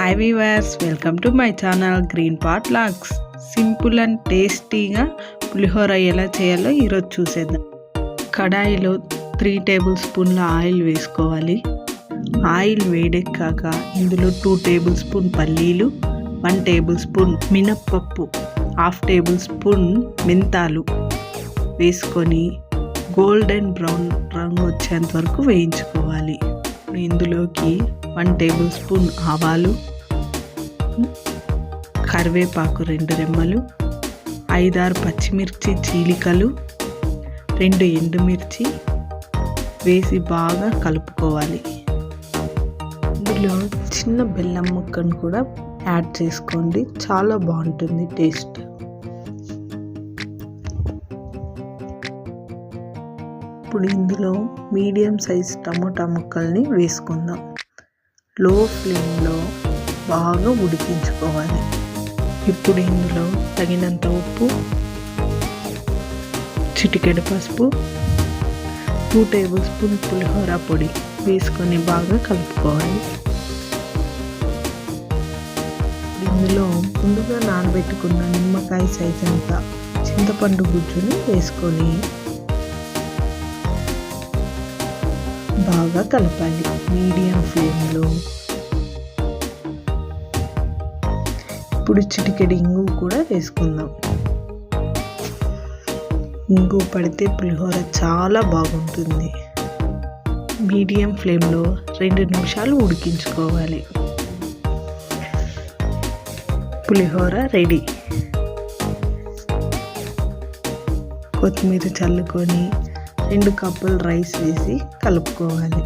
Hi viewers welcome to my channel green pot logs simple and టేస్టీగా పులిహోర ఎలా చేయాలో ఈరోజు చూసేద్దాం. కడాయిలో త్రీ టేబుల్ స్పూన్ల ఆయిల్ వేసుకోవాలి. ఆయిల్ వేడెక్కాక ఇందులో టూ టేబుల్ స్పూన్ పల్లీలు వన్ టేబుల్ స్పూన్ మినప్పప్పు హాఫ్ టేబుల్ స్పూన్ మెంతాలు వేసుకొని గోల్డెన్ బ్రౌన్ రంగు వచ్చేంత వరకు వేయించుకోవాలి. ఇందులోకి వన్ టేబుల్ స్పూన్ ఆవాలు కరివేపాకు రెండు రెమ్మలు ఐదారు పచ్చిమిర్చి చీలికలు రెండు ఎండుమిర్చి వేసి బాగా కలుపుకోవాలి. ఇందులో చిన్న బెల్లం ముక్కను కూడా యాడ్ చేసుకోండి. చాలా బాగుంటుంది టేస్ట్. ఇప్పుడు ఇందులో మీడియం సైజ్ టమోటా ముక్కల్ని వేసుకుందాం. లో ఫ్లేమ్లో బాగా ఉడికించుకోవాలి. ఇప్పుడు ఇందులో తగినంత ఉప్పు చిటికెడు పసుపు టూ టేబుల్ స్పూన్ పులిహోర పొడి వేసుకొని బాగా కలుపుకోవాలి. ఇందులో ముందుగా నానబెట్టుకున్న నిమ్మకాయ సైజ్ అంతా చింతపండు గుజ్జుని వేసుకొని బాగా కలపాలి. మీడియం ఫ్లేమ్లో. ఇప్పుడు చిటికెడు ఇంగు కూడా వేసుకుందాం. ఇంగు పడితే పులిహోర చాలా బాగుంటుంది. మీడియం ఫ్లేమ్లో రెండు నిమిషాలు ఉడికించుకోవాలి. పులిహోర రెడీ. కొత్తిమీర చల్లుకొని రెండు కప్పులు రైస్ వేసి కలుపుకోవాలి.